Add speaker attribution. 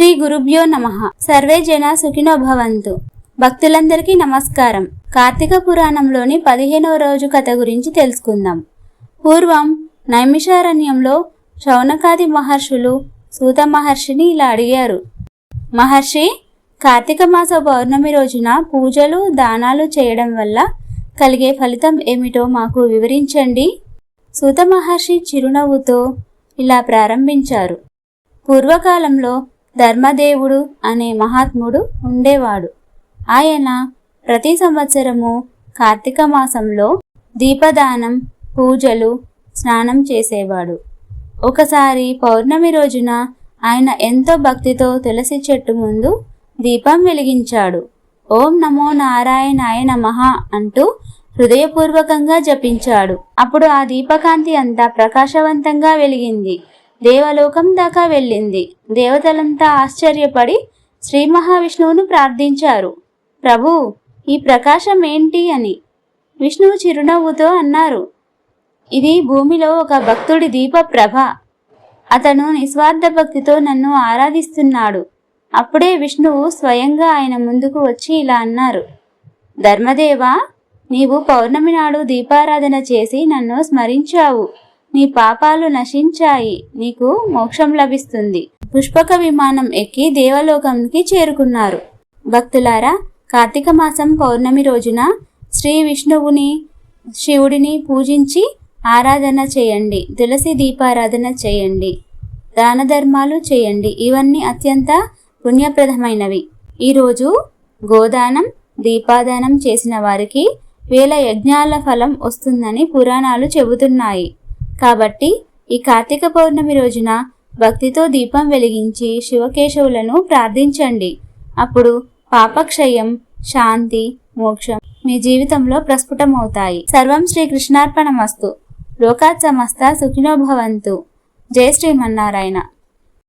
Speaker 1: శ్రీ గురుభ్యో నమ. సర్వే జన సుఖినో భవంతు. భక్తులందరికీ నమస్కారం. కార్తీక పురాణంలోని పదిహేనవ రోజు కథ గురించి తెలుసుకుందాం. పూర్వం నైమిషారణ్యంలో శౌనకాది మహర్షులు సూత మహర్షిని ఇలా అడిగారు. మహర్షి కార్తీక మాస పౌర్ణమి రోజున పూజలు దానాలు చేయడం వల్ల కలిగే ఫలితం ఏమిటో మాకు వివరించండి సూత మహర్షి చిరునవ్వుతో ఇలా ప్రారంభించారు. పూర్వకాలంలో ధర్మదేవుడు అనే మహాత్ముడు ఉండేవాడు. ఆయన ప్రతి సంవత్సరము కార్తీక మాసంలో దీపదానం పూజలు స్నానం చేసేవాడు. ఒకసారి పౌర్ణమి రోజున ఆయన ఎంతో భక్తితో తులసి చెట్టు ముందు దీపం వెలిగించాడు. ఓం నమో నారాయణాయ నమః అంటూ హృదయపూర్వకంగా జపించాడు. అప్పుడు ఆ దీపకాంతి అంతా ప్రకాశవంతంగా వెలిగింది. దేవలోకం దాకా వెళ్ళింది. దేవతలంతా ఆశ్చర్యపడి శ్రీ మహావిష్ణువును ప్రార్థించారు. ప్రభు ఈ ప్రకాశం ఏంటి అని విష్ణువు చిరునవ్వుతో అన్నారు. ఇది భూమిలో ఒక భక్తుడి దీప ప్రభ అతను నిస్వార్థ భక్తితో నన్ను ఆరాధిస్తున్నాడు. అప్పుడే విష్ణువు స్వయంగా ఆయన ముందుకు వచ్చి ఇలా అన్నారు. ధర్మదేవా నీవు పౌర్ణమి నాడు దీపారాధన చేసి నన్ను స్మరించావు. నీ పాపాలు నశించాయి నీకు మోక్షం లభిస్తుంది. పుష్పక విమానం ఎక్కి దేవలోకంకి చేరుకున్నారు. భక్తులారా కార్తీక మాసం పౌర్ణమి రోజున శ్రీ విష్ణువుని శివుడిని పూజించి ఆరాధన చేయండి తులసి దీపారాధన చేయండి దాన ధర్మాలు చేయండి. ఇవన్నీ అత్యంత పుణ్యప్రదమైనవి. ఈరోజు గోదానం దీపాదానం చేసిన వారికి వేల యజ్ఞాల ఫలం వస్తుందని పురాణాలు చెబుతున్నాయి. కాబట్టి ఈ కార్తీక పౌర్ణమి రోజున భక్తితో దీపం వెలిగించి శివకేశవులను ప్రార్థించండి. అప్పుడు పాపక్షయం శాంతి మోక్షం మీ జీవితంలో ప్రస్ఫుటమవుతాయి. సర్వం శ్రీ కృష్ణార్పణమస్తు. లోకాత్ సమస్త సుఖినోభవంతు జై శ్రీమన్నారాయణ